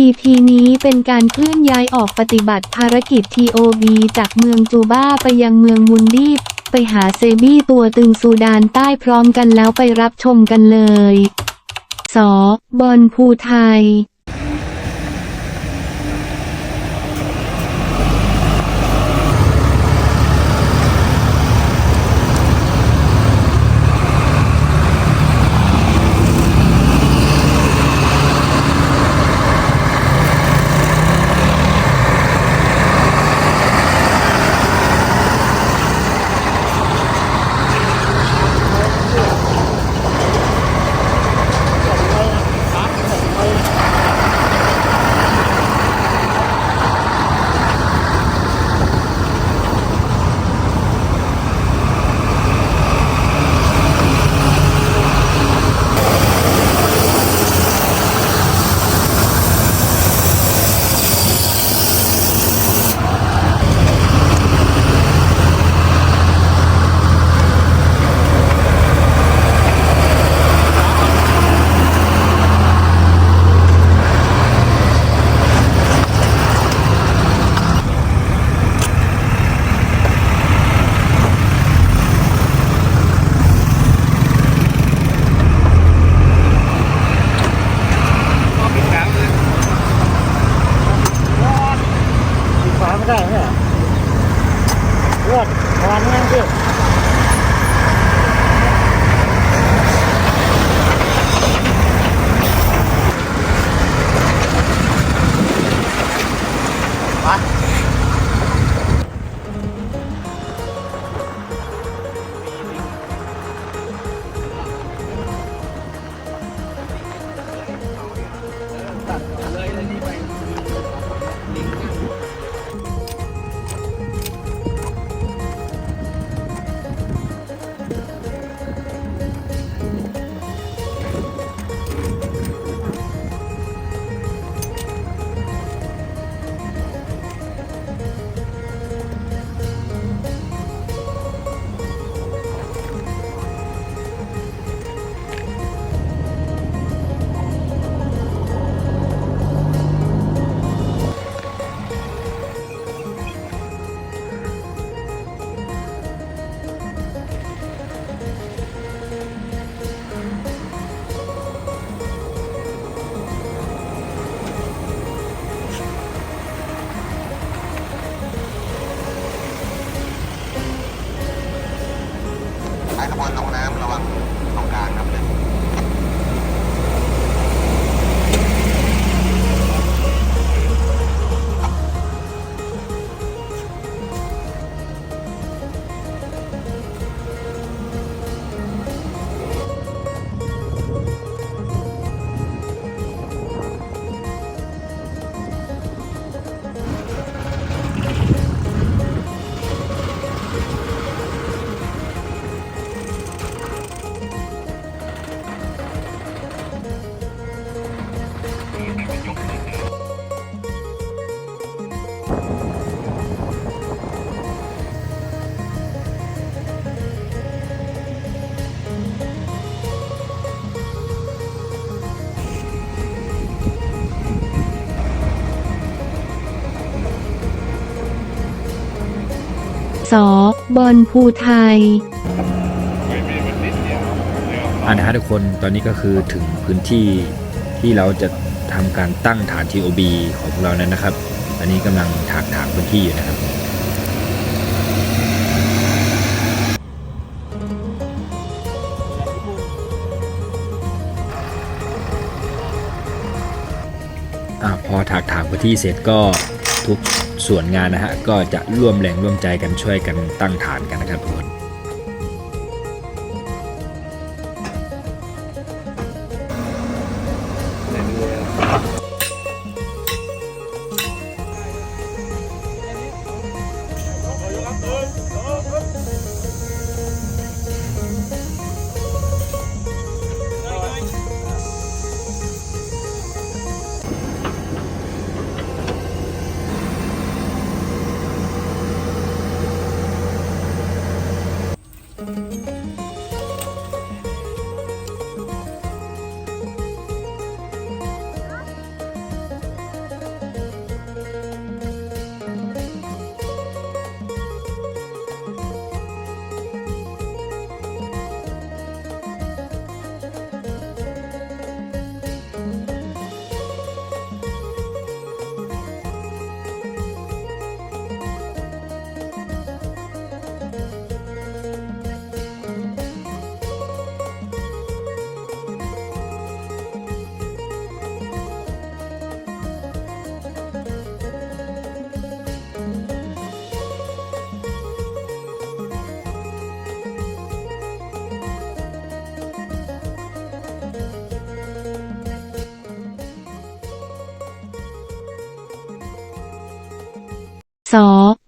EP นี้เป็นการเคลื่อนย้ายออกปฏิบัติภารกิจ TOB จากเมืองจูบ้าไปยังเมืองมุนดีไปหาเซบี้ตัวตึงซูดานใต้พร้อมกันแล้วไปรับชมกันเลย ส บอลภูไทย สีฟ้าไม่ได้ไหมเนี่ย รอดวานยังสิไป สบอลภูไทยอ่านะฮะทุกคนตอนนี้ก็คือถึงพื้นที่ที่เราจะทำการตั้งฐาน TOB ของพวกเรานั้นนะครับ อันนี้กำลังถากถางพื้นที่อยู่นะครับ อ่าพอถากถางพื้นที่เสร็จก็ทุก ส่วนงานนะฮะก็จะร่วมแรงร่วมใจกันช่วยกันตั้งฐานกันนะครับทุกคน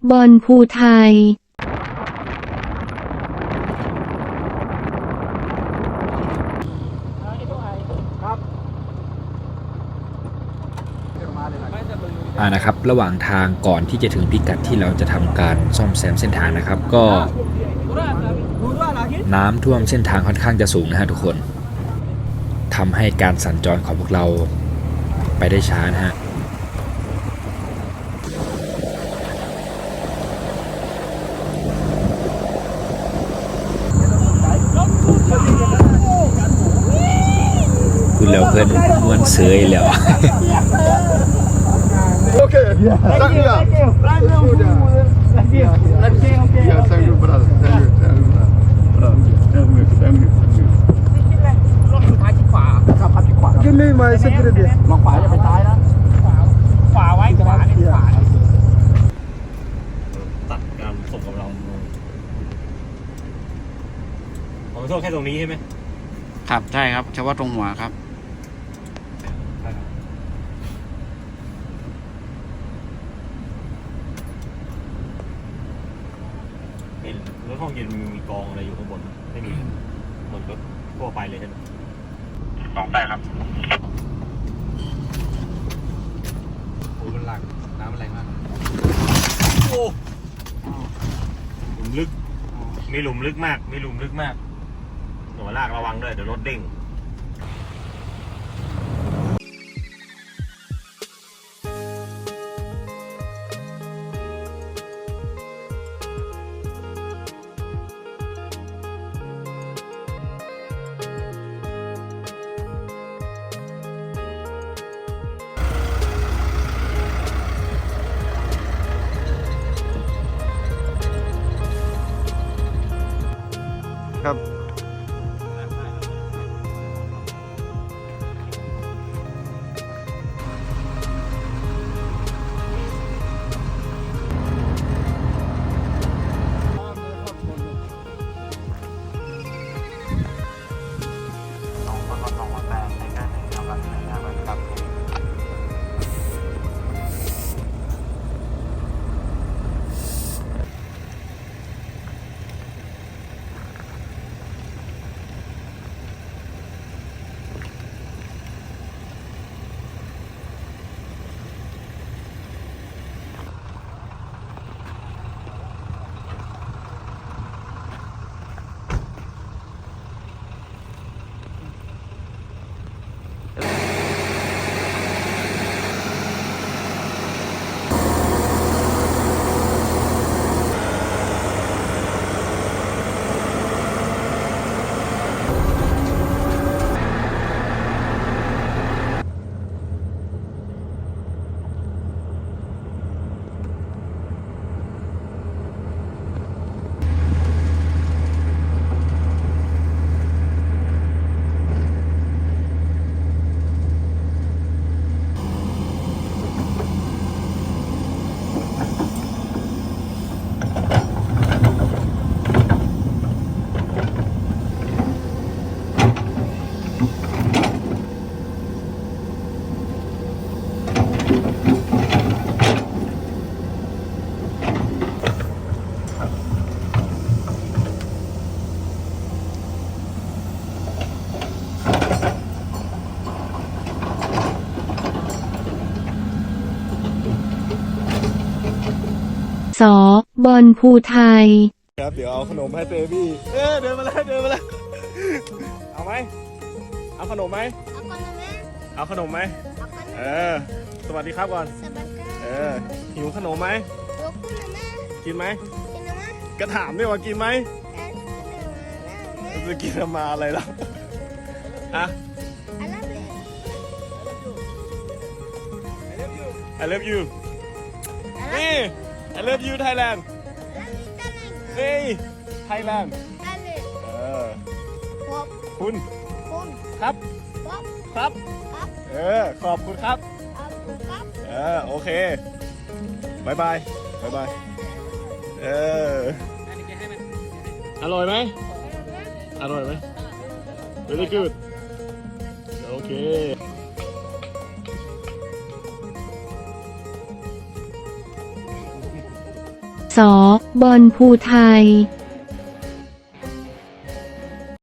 บอลภูไทยอ่านะครับระหว่างทางก่อนที่จะถึงพิกัดที่เราจะทำการซ่อมแซมเส้นทางนะครับ ก็น้ำท่วมเส้นทางค่อนข้างจะสูงนะฮะทุกคนทำให้การสัญจรของพวกเราไปได้ช้านะฮะ คุณแล้วเพื่อนมวนเสยแล้ว Okay. Thank you. Thank you. Yeah, thank you, brother. Thank you. Thank you, brother. Brother, thank you. Thank you. Thank you. รถสุดท้ายที่ขวา Give me my security มองขวาจะไปซ้ายนะ ขวา ขวาไว้ ขวาในขวา ตัดการส่งกำลังลงขอโทษแค่ตรงนี้ใช่ไหมครับ ใช่ครับ เฉพาะตรงหัวครับ เห็นรถห้ องเย็นมีกองอะไรอยู่ข้างบนไม่มีเหมือนรถทั่วไปเลยใช่ไหมสองแปดครับโอ้ยมันหลักน้ำมันแรงมากโอ้หลุมลึก มีหลุมลึกมาก มีหลุมลึกมากหัวลากระวังด้วยเดี๋ยวรถเด้ง บอลภูไทย ครับเดี๋ยวเอาขนมให้เบบี้เอ๊ะเดินมาแล้วเดินมาแล้วเอาไหมเอาขนมไหมเอาขนมไหมเออสวัสดีครับก่อนเออหิวขนมไหมกินไหมก็ถามด้วยว่ากินไหมจะกินมาอะไรแล้วอะ I love you นี่ I love you Thailand นี่ Thailand เออคุณครับ ครับเออขอบคุณครับเออโอเคบายบายบายบายเอออร่อยไหมอร่อยไหม very good โอเค ส บอลภูไทย